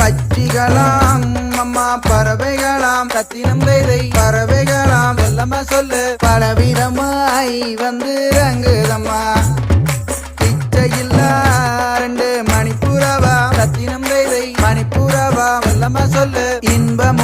பச்சிகளாம் அம்மா பறவைகளாம் சத்தினம் வேதை பறவைகளாம் செல்லம்மா சொல்லு. பலவிதமாய் வந்து ரங்குதம்மா. பிச்சையில்லா ரெண்டு மணிப்புறவா சத்தினம் வேதை மணிப்புறவா செல்லம்மா சொல்லு. இன்பம்